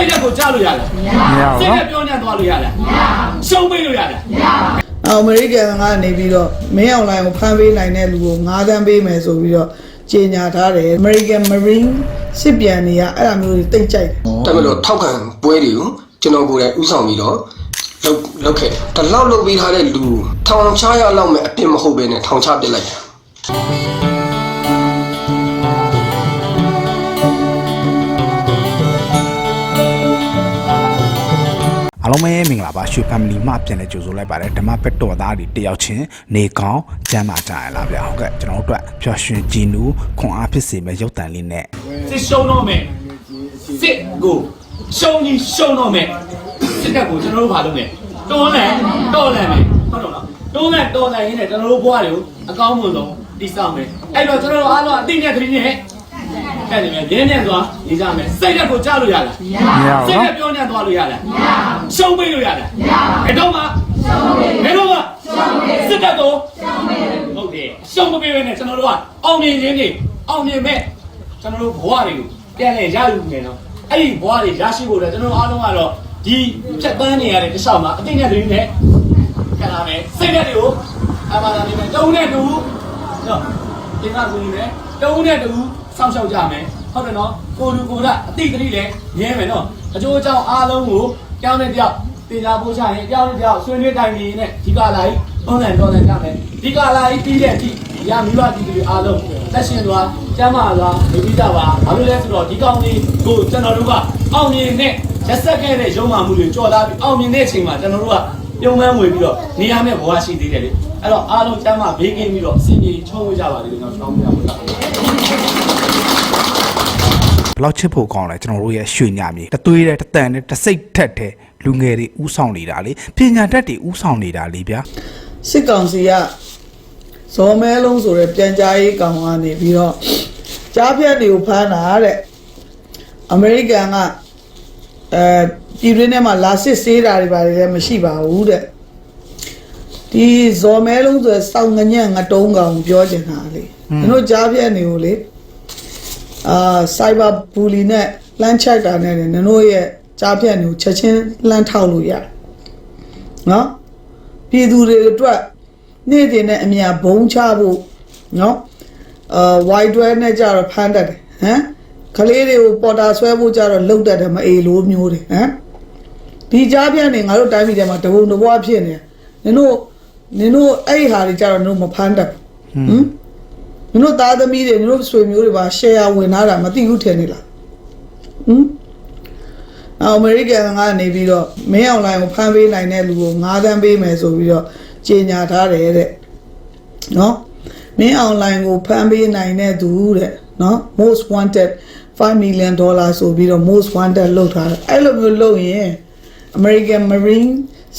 စိတ်ဓာတ်ကိုကြားလို့ရလားမရဘူးစိတ်နော်ဓာတ်ပြောညံ့သွားလို့ရလားရှုံးပေးလို့ရလားအမေရိကန်ကနေပြီးတော့မင်းအွန်လိုင်းကိုဖမ်းပေးနိုင်တဲ့လူကို9တန်းပေးမယ်ဆိုပြီးတော့ကြေညာထားတယ် American Marine စစ်ပြန်တွေကအဲ့ဒါမျိုးတွေတိတ်ကြိုက်တယ်တမလို့ထောက်ခံပွဲတွေကိုကျွန်တော်ကိုယ်တိုင်ဥဆောင်ပြီးတော့လောက်လောက်ခဲ့တလောက်လုပ်ပေးထားတဲ့လူထောင်ချရလောက်မဲ့အပြစ်မဟုတ်ဘဲနဲ့ထောင်ချပစ်လိုက်တာ အားလုံးပဲမင်္ဂလာပါရွှေ family မှပြန်လဲကြိုဆိုလိုက်ပါတယ်ဓမ္မပက်တော်သားတွေတယောက်ချင်းနေကောင်းကျမ်းမာကြရလားဗျာဟုတ်ကဲ့ကျွန်တော်တို့အတွက်ပျော်ရွှင်ကြည်နူးခွန်အားဖြစ်စေမယ့်ရုပ်တံလေးနဲ့စစ်ရှုံးတော့မယ်စစ်ကိုရှုံးကြီးရှုံးတော့မယ်စစ်တပ်ကိုကျွန်တော်တို့ဘာလုပ်လဲတွန်းလှန်တော်လှန်မယ်ဟုတ်တော့လားတွန်းလှန်တော်လှန်ရင်းနဲ့ကျွန်တော်တို့ဘဝတွေကိုအကောင်းမွန်ဆုံးတည်ဆောက်မယ်အဲ့တော့ကျွန်တော်တို့အားလုံးအသိနဲ့သတိနဲ့ အဲ့ဒီမဲ့ရင်းနဲ့သွားနေကြမယ်စိတ်ဓာတ်ကိုကြားလို့ရလားမရဘူးစိတ်နော်နဲ့ပြောညံ့သွားလို့ရလားရှုံးပေးလို့ရလားဘယ်တော့မှဘယ်တော့မှစစ်တပ်ကိုဟုတ်တယ်ရှုံးမပေးဘဲနဲ့ကျွန်တော်တို့ကအောင်မြင်ခြင်းတွေအောင်မြင်မဲ့ကျွန်တော်တို့ဘဝတွေကိုပြန်လဲရယူမယ်နော်အဲ့ဒီဘဝတွေရရှိဖို့လည်းကျွန်တော်တို့အားလုံးကတော့ဒီဖြတ်သန်းနေရတဲ့တစ်လျှောက်မှာအသိနဲ့တည်းနဲ့ခံရမယ်စိတ်နဲ့တွေကိုအမှန်တရားနဲ့တုံးနဲ့တူနော်ဒီကဆိုရင်လည်းတုံးနဲ့တူစောင့်ရှောက်ကြမယ်ဟုတ်တယ်နော်ကိုလူကိုယ်ကအတိတ်ကလေးလည်းရဲမယ်နော်အကျိုးအကြောင်းအားလုံးကိုကြောင်းနဲ့ကြောက်တင်ကြပို့ချရင်ကြောင်းနဲ့ကြောက်ဆွေးနွေးတိုင်နေနဲ့ဒီကလာကြီးတွန်းလှန်တော်လှန်ကြမယ်ဒီကလာကြီးပြီးတဲ့အထိရမိဘပြည်သူတွေအားလုံးသက်ရှင်သွားကျမ်းမာသွားနေပြီးကြပါဘာလို့လဲဆိုတော့ဒီကောင်းလေးကိုကျွန်တော်တို့ကအောင်မြင်တဲ့ရက်ဆက်ခဲ့တဲ့ရုံမှမှုတွေကြော်လာပြီးအောင်မြင်တဲ့အချိန်မှာကျွန်တော်တို့ကပြုံးမှန်းဝင်ပြီးတော့နေရာမဲ့ဘဝရှိသေးတယ်လေအဲ့တော့အားလုံးကျမ်းမာဘေးကင်းပြီးတော့အစီအပြေချုံးဝကြပါလိမ့်မယ်ကျွန်တော်တောင်းပြပါမယ်ဘယ် လောက်ချစ်ဖို့ကောင်းလဲကျွန်တော်တို့ရဲ့ရွှေညမြေတသွေးတဲ့တတန်တဲ့တစိတ်ထက်တဲ့လူငယ်တွေဥဆောင်နေတာလေပညာတတ်တွေဥဆောင်နေတာလေဗျာစစ်ကောင်စီကဇော်မဲလုံးဆိုတဲ့ပြန်ကြားရေးကောင်ကနေပြီးတော့ကြားဖြတ်တွေကိုဖမ်းတာတဲ့အမေရိကန်ကအဲပြည်တွင်းထဲမှာလာစစ်ဆေးတာတွေပါတယ်လည်းမရှိပါဘူးတဲ့ဒီဇော်မဲလုံးဆိုတဲ့စောင်းငညံ့ငတုံးကောင်ပြောချင်တာလေကျွန်တော်ကြားဖြတ်နေကိုလေ အာစိုက်ဘာဘူလီနဲ့လမ်းချိုက်တာနဲ့နင်တို့ရဲ့ကြားဖြတ်နေကိုချက်ချင်းလမ်းထောက်လို့ရတယ်နော်ပြည်သူတွေအတွက်နေ့တင်နဲ့အမြဘုံချဖို့နော်အာဝိုက်တွဲနဲ့ကြတော့ဖမ်းတတ်တယ်ဟမ်ကလေးတွေကိုပေါ်တာဆွဲဖို့ကြတော့လှုပ်တတ်တယ်မအေလိုမျိုးတွေဟမ်ဒီကြားပြန့်နေငါတို့တိုင်းပြည်ထဲမှာတဘုံတဘွားဖြစ်နေနင်တို့နင်တို့အဲ့ဒီဟာတွေကြတော့နင်တို့မဖမ်းတတ်ဘူးဟမ် နင်တို့သားသမီးတွေနင်တို့ဆွေမျိုးတွေပါ share ဝင်လာတာမသိဘူးထင်နေလားဟမ်အမေရိကန်ကနေပြီးတော့မင်းအွန်လိုင်းကိုဖမ်းပေးနိုင်တဲ့လူကို9တန်းပေးမယ်ဆိုပြီးတော့ကြေညာထားတယ်တဲ့နော်မင်းအွန်လိုင်းကိုဖမ်းပေးနိုင်တဲ့သူတဲ့နော် most wanted 5 million dollar ဆိုပြီးတော့ most wanted လုပ်ထားတယ်အဲ့လိုမျိုးလုပ်ရင် American Marine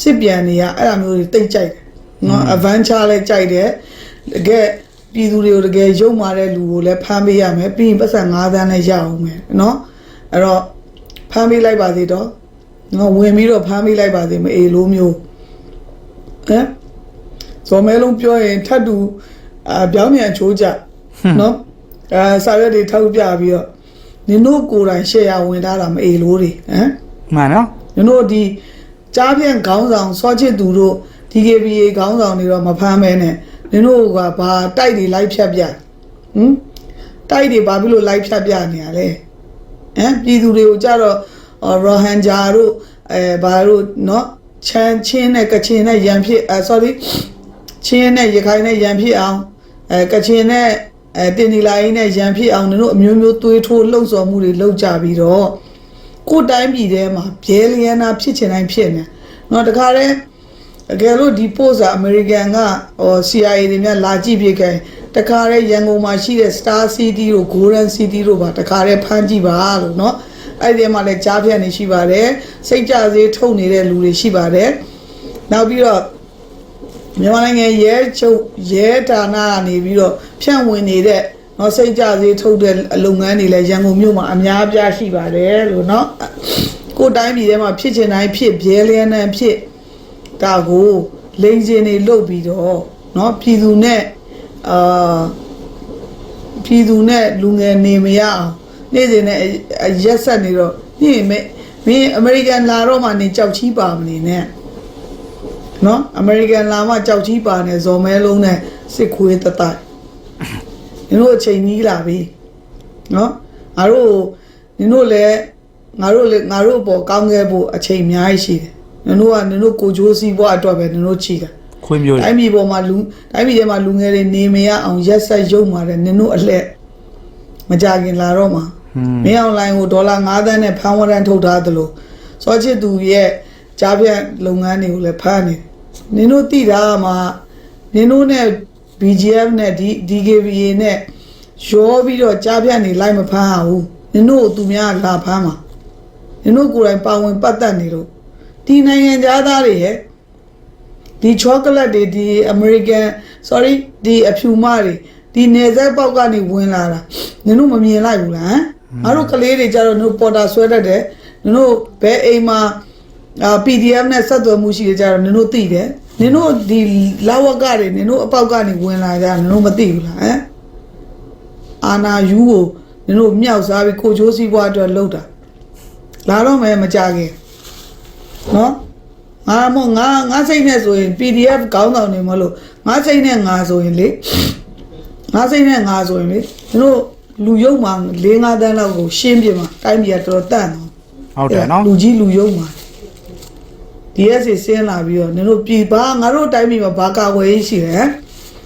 စစ်ပြန်တွေကအဲ့လိုမျိုးတွေတိတ်ကြိုက်တယ်နော် adventure လည်းကြိုက်တယ်တကယ် ပြည်သူတွေကိုတကယ်ရုံမာတဲ့လူကိုလည်းဖမ်းပေးရမယ်ပြီးရင်ပတ်စံ9တန်းနဲ့ရအောင်မယ်နော်အဲ့တော့ဖမ်းပေးလိုက်ပါသေးတော့ငါဝင်ပြီးတော့ဖမ်းပေးလိုက်ပါသေးမအေလိုမျိုးဟမ်ဇော်မဲလုံးပြောရင်ထပ်တူအာပြောင်းပြန်ချိုးကြနော်အဲစာရွက်တွေထောက်ပြပြီးတော့နင်တို့ကိုယ်တိုင်ရှယ်ယာဝင်ထားတာမအေလိုတွေဟမ်မှန်နော်နင်တို့ဒီကြားပြန့်ခေါင်းဆောင်စောချစ်သူတို့ DKBA ခေါင်းဆောင်တွေတော့မဖမ်းမဲနဲ့ နင်တို့ကဘာတိုက်တွေလိုက်ဖြတ်ပြဟမ်တိုက်တွေဘာဖြစ်လို့လိုက်ဖြတ်ပြနေရလဲ ဟမ်ပြည်သူတွေကိုကြတော့အော်ရဟန်ဂျာတို့အဲဘာတို့เนาะချမ်းချင်းနဲ့ကချင်နဲ့ရန်ဖြစ်အဲ sorry ချင်းနဲ့ရခိုင်နဲ့ရန်ဖြစ်အောင်အဲကချင်နဲ့အဲတင်ဒီလာရင်းနဲ့ရန်ဖြစ်အောင်တို့အမျိုးမျိုးသွေးထိုးလှုပ်ဆော်မှုတွေလုပ်ကြပြီးတော့ကိုယ်တိုင်းပြည်ထဲမှာဘဲလျံနာဖြစ်ချင်တိုင်းဖြစ်နေเนาะတခါတည်း တကယ်လို့ဒီ post အမေရိကန်ကဟို CIA တွေများလာကြည့်ပြခဲ့တခါတည်းရန်ကုန်မှာရှိတဲ့ Star City တို့ Golden City တို့ပါတခါတည်းဖမ်းကြည့်ပါလို့เนาะအဲ့ဒီမှာလည်းကြားဖြတ်နေရှိပါတယ်စိတ်ကြစေးထုတ်နေတဲ့လူတွေရှိပါတယ်နောက်ပြီးတော့မြန်မာနိုင်ငံရဲချုပ်ရဲဌာနကနေပြီးတော့ဖြန့်ဝင်နေတဲ့เนาะစိတ်ကြစေးထုတ်တဲ့လုပ်ငန်းတွေလည်းရန်ကုန်မြို့မှာအများအပြားရှိပါတယ်လို့เนาะကိုယ်တိုင်းပြည်ထဲမှာဖြစ်ချင်တိုင်းဖြစ်ဘဲလျန်းနဲ့ဖြစ် ဒါကိုလိန်စင်တွေလုတ်ပြီးတော့เนาะပြည်သူနဲ့အာပြည်သူနဲ့လူငယ်နေမရအောင်နေ့စဉ်နဲ့အရက်ဆက်နေတော့ညင်မဲ့ မင်းအမေရိကန်လာတော့မှနေကြောက်ချီးပါမနေနဲ့နော်အမေရိကန်လာမှကြောက်ချီးပါနေဇော်မဲလုံးနဲ့စစ်ခွေးတတိုက်နင်တို့အချိန်ကြီးလာပြီနော်ငါတို့နင်တို့လည်းငါတို့လည်းငါတို့အပေါ်ကောင်းခဲ့ဖို့အချိန်အများကြီးရှိတယ် နင်တို့ကနင်တို့ကိုကြိုးစီးပွားအတွက်ပဲနင်တို့ချီတာခွေးမျိုးတွေတိုင်းပြည်ပေါ်မှာလူတိုင်းပြည်ထဲမှာလူငယ်တွေနေမရအောင်ရက်ဆက်ရုံမာတယ်နင်တို့အလှက်မကြခင်လာတော့မှာမင်းအွန်လိုင်းကိုဒေါ်လာ9သန်းနဲ့ဖန်ဝရန်ထုတ်ထားသလိုစောချစ်သူရဲ့ကြားပြတ်လုပ်ငန်းတွေကိုလည်းဖမ်းနေတယ်နင်တို့တိတာမှာနင်တို့နဲ့ BGF နဲ့ဒီ DKBA နဲ့ရောပြီးတော့ကြားပြတ်နေလိုက်မဖမ်းအောင်ဘူးနင်တို့ကိုသူများလာဖမ်းမှာနင်တို့ကိုယ်တိုင်ပါဝင်ပတ်သက်နေလို့ ဒီနိုင်ငံသားတွေရဲ့ဒီချောကလက်တွေဒီ American sorry ဒီအဖြူမတွေဒီနေဆက်ပေါက်ကနေဝင်လာတာနင်တို့မမြင်လိုက်ဘူးလားဟမ်ငါတို့ကလေးတွေကြတော့နင်တို့ပေါ်တာဆွဲတတ်တယ်နင်တို့ဘယ်အိမ်မှာအာ PDF နဲ့ဆက်သွယ်မှုရှိတယ်ကြတော့နင်တို့သိတယ်နင်တို့ဒီလာဝကတွေနင်တို့အပေါက်ကနေဝင်လာကြနင်တို့မသိဘူးလားဟမ်အာနာယူကိုနင်တို့မြောက်စားပြီးကိုချိုးစည်းပွားအတွက်လှုပ်တာလာတော့မယ်မကြခင် နော်ငါမို့ငါငါစိတ်နဲ့ဆိုရင် PDF ကောင်းဆောင်နေမလို့ငါစိတ်နဲ့ငါဆိုရင်လေငါစိတ်နဲ့ငါဆိုရင်လေသူတို့လူယုံမှာ၄၅တန်းလောက်ကိုရှင်းပြမှာတိုင်းပြည်ကတော်တော်တန့်တော့ဟုတ်တယ်နော်လူကြီးလူယုံမှာ DSC ဆင်းလာပြီးတော့နင်တို့ပြည်ပါငါတို့တိုင်းပြည်မှာဘာကာဝယ်ရေးရှိတယ်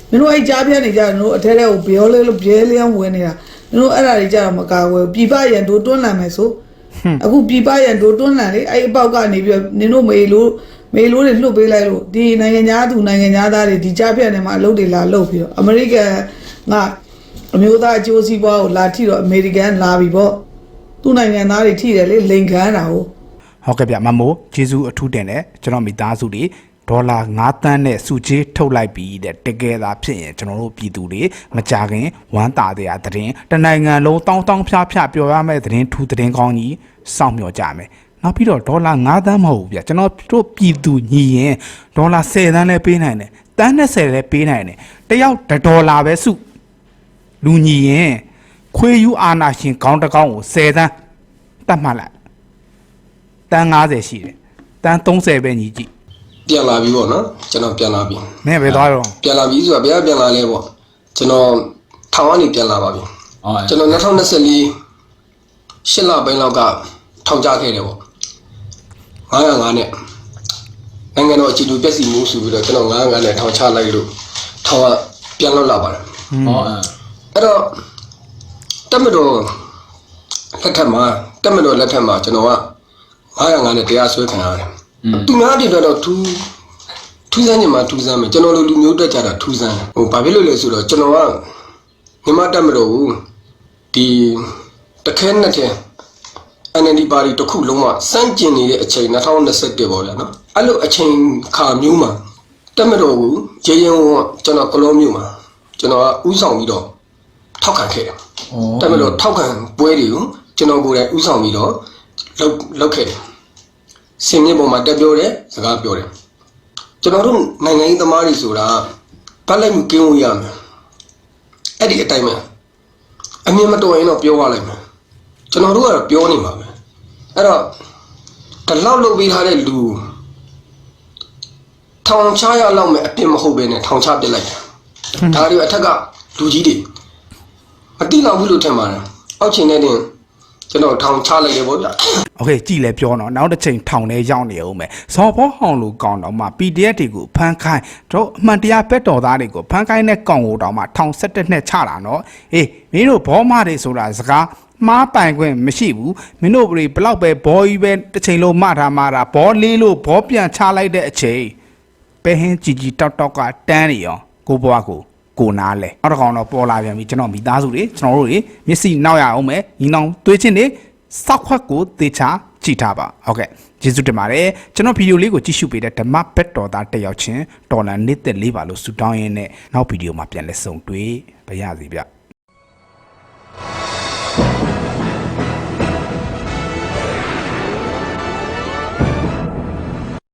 နင်တို့အဲ့ကြားပြတ်နေကြတယ်နင်တို့အထက်ထဲကိုဘျောလဲလို့ဘျဲလျံဝင်နေတာနင်တို့အဲ့ဒါတွေကြတော့မကာဝယ်ဘူးပြည်ပရန်တို့တွန်းလှန်မယ်ဆို အခုပြည်ပရန်တို့တွန်းလှန်လေအဲ့အပေါက်ကနေပြီးတော့နင်တို့မေလို့မေလို့တွေလွတ်ပေးလိုက်လို့ဒီနိုင်ငံသားသူနိုင်ငံသားတွေဒီကြားပြတ်နေမှာအလုပ်တွေလာလုပ်ပြီးတော့အမေရိကန်ကအမျိုးသားအကျိုးစီးပွားကိုလာထိတော့အမေရိကန်လာပြီပေါ့သူ့နိုင်ငံသားတွေထိတယ်လေလိန်ခံတာကိုဟုတ်ကဲ့ဗျမမိုးဂျေဇူးအထူးတင်တယ်ကျွန်တော်မိသားစုတွေ ဒေါ်လာ9တန်းနဲ့စုချေးထုတ်လိုက်ပြီးတဲ့တကယ်သာဖြစ်ရင်ကျွန်တော်တို့ပြည်သူတွေမကြခင်ဝမ်းသာတဲ့အသတင်းတနိုင်ငံလုံးတောင်းတောင်းဖြားဖြားပြောရမယ့်သတင်းထူးသတင်းကောင်းကြီးစောင့်မျှော်ကြမယ်နောက်ပြီးတော့ဒေါ်လာ9တန်းမဟုတ်ဘူးဗျကျွန်တော်တို့ပြည်သူညီရင်ဒေါ်လာ10တန်းလည်းပေးနိုင်တယ်တန်း20လည်းပေးနိုင်တယ်တယောက်တစ်ဒေါ်လာပဲစုလူညီရင်ခွေးယူအာနာရှင်ခေါင်းတစ်ကောင်းကို10တန်းတတ်မှတ်လိုက်တန်း90ရှိတယ်တန်း30ပဲညီကြည့် ပြန်လာပြီပေါ့နော်ကျွန်တော်ပြန်လာပြီမင်းပဲသွားတော့ပြန်လာပြီဆိုတာဘယ်ကပြန်လာလဲပေါ့ကျွန်တော်ထောင်ကနေပြန်လာပါပြီဟုတ်ကျွန်တော်2024ရှစ်လပိုင်းလောက်ကထောင်ချခဲ့တယ်ပေါ့905နဲ့နိုင်ငံတော်အခြေတူပြည့်စည်မှုဆိုပြီးတော့ကျွန်တော်905နဲ့ထောင်ချလိုက်လို့ထောင်ကပြန်လွတ်လာပါတယ်ဟောအဲအဲ့တော့တက်မတော်လက်ထက်မှာတက်မတော်လက်ထက်မှာကျွန်တော်က905နဲ့တရားစွဲခံရတယ် သူများတွေတော့ထူးထူးဆန်းနေမှာထူးဆန်းမယ်ကျွန်တော်လိုလူမျိုးတက်ကြတာထူးဆန်းတယ်ဟိုဘာဖြစ်လို့လဲဆိုတော့ကျွန်တော်ကမြန်မာတက်မတော်ကိုဒီတခဲနဲ့တဲ့ NLD ပါတီတစ်ခုလုံးဝစန့်ကျင်နေတဲ့အချိန်2021ပေါ့ဗျာနော်အဲ့လိုအချိန်ခါမျိုးမှာတက်မတော်ကိုရေရင်ဝကျွန်တော်ကလောမျိုးမှာကျွန်တော်ကဥဆောင်ပြီးတော့ထောက်ခံခဲ့တယ်တက်မလို့ထောက်ခံပွဲတွေကိုကျွန်တော်ကိုယ်တိုင်ဥဆောင်ပြီးတော့လုပ်လုပ်ခဲ့တယ်။ စင်မြင့်ပေါ်မှာတက်ပြောတယ်စကားပြောတယ်။ကျွန်တော်တို့နိုင်ငံရေးသမားတွေဆိုတာဗတ်လိုက်မှုကင်းလို့ရမယ်။အဲ့ဒီအတိုင်းပဲအမြင်မတော်ရင်တော့ပြောရလိုက်မယ်။ကျွန်တော်တို့ကတော့ပြောနေမှာပဲ။အဲ့တော့ဒီလောက်လုပ်ပေးထားတဲ့လူထောင်ချရလောက်မဲ့အပြစ်မဟုတ်ဘဲနဲ့ထောင်ချပစ်လိုက်တာ။ဒါတွေအထက်ကလူကြီးတွေမတိလောက်ဘူးလို့ထင်ပါတယ်အောက်ချိန်နဲ့တင် ကျွန်တော်ထောင်ချလိုက်တယ်ဗောဗျာ โอเคကြည်လဲပြောတော့နောက်တစ်ချိန်ထောင်ထဲရောက်နေအောင်မယ်ဇော်ဘောဟောင်းလိုကောင်းတော့မှ PDF တွေကိုဖမ်းခိုင်းတို့အမှန်တရားဘက်တော်သားတွေကိုဖမ်းခိုင်းတဲ့ကောင်ကိုတောင်မှထောင်17နှစ်ချတာเนาะအေးမင်းတို့ဘောမတွေဆိုတာစကားမှားပိုင်ခွင့်မရှိဘူးမင်းတို့ဘယ်ဘလောက်ပဲဘောကြီးပဲတစ်ချိန်လုံးမထားမှာတာဘောလေးလို့ဘောပြန်ချလိုက်တဲ့အချိန်ပဲဟင်းကြီးကြီးတောက်တောက်ကတန်းနေရောကိုဘွားကို ကိုနားလဲနောက်တစ်ကောင်တော့ပေါ်လာပြန်ပြီကျွန်တော်မိသားစုတွေကျွန်တော်တို့တွေမျက်စိနောက်ရအောင်မယ်ညီနောင်သွေးချင်းတွေစောက်ခွက်ကိုသေချာကြည့်ထားပါဟုတ်ကဲ့ကျေးဇူးတင်ပါတယ်ကျွန်တော်ဗီဒီယိုလေးကိုကြည့်ရှုပေးတဲ့ဓမ္မဘက်တော်သားတစ်ယောက်ချင်းတော်လန်နေတဲ့လေးပါလို့ဆုတောင်းရင်းနဲ့နောက်ဗီဒီယိုမှာပြန်လဲဆုံတွေ့ပါရစေဗျ